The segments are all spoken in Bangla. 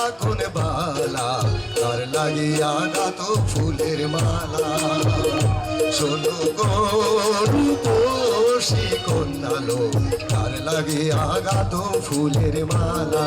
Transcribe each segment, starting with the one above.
রাখুন বালা, তার লাগিয়া তো ফুলের মালা। শোনো গোপী কন্যালো তার লাগিয়া তো ফুলের মালা।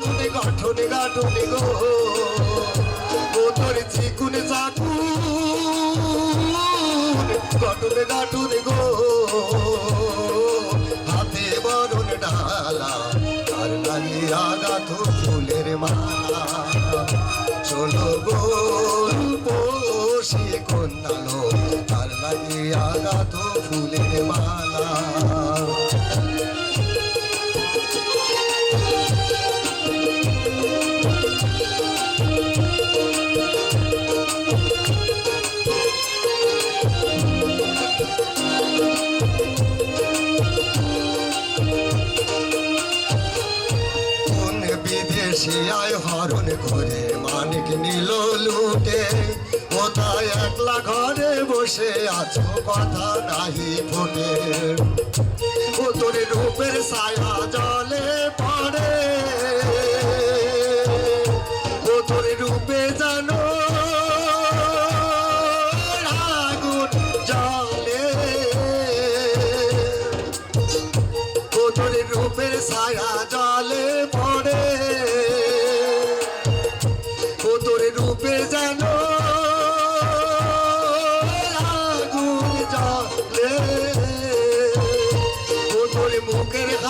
চাকুনে গঠনে গাঠনে গো। ও তোর চিকুনে চাকুন গঠনে গাঠনে গো। হাতে বরণ ডালা আর লাগিয়া গাথ ফুলের মালা। চলো গোল পোষে কন্যালো আর লাগিয়া গাথ ফুলের মালা। আয় হরণ করে, মানিক নিল লুটে। কোথায় একলা ঘরে বসে আছো, কথা নাহি ফোটে। ও তোর রূপের ছায়া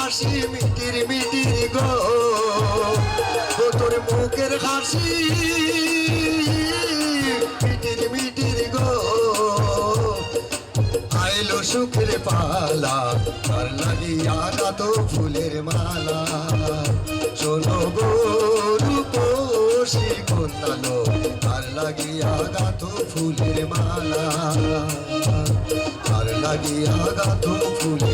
হাসি মিটির মিটির গো। তোর মুখের হাসি। মিটির মিটির গো। আইলো সুখের পালা, তার লাগিয়া ফুলের মালা। শোনো গরু পোষি কন্যালো, তার লাগিয়া ফুলের মালা। তার লাগিয়া ফুলের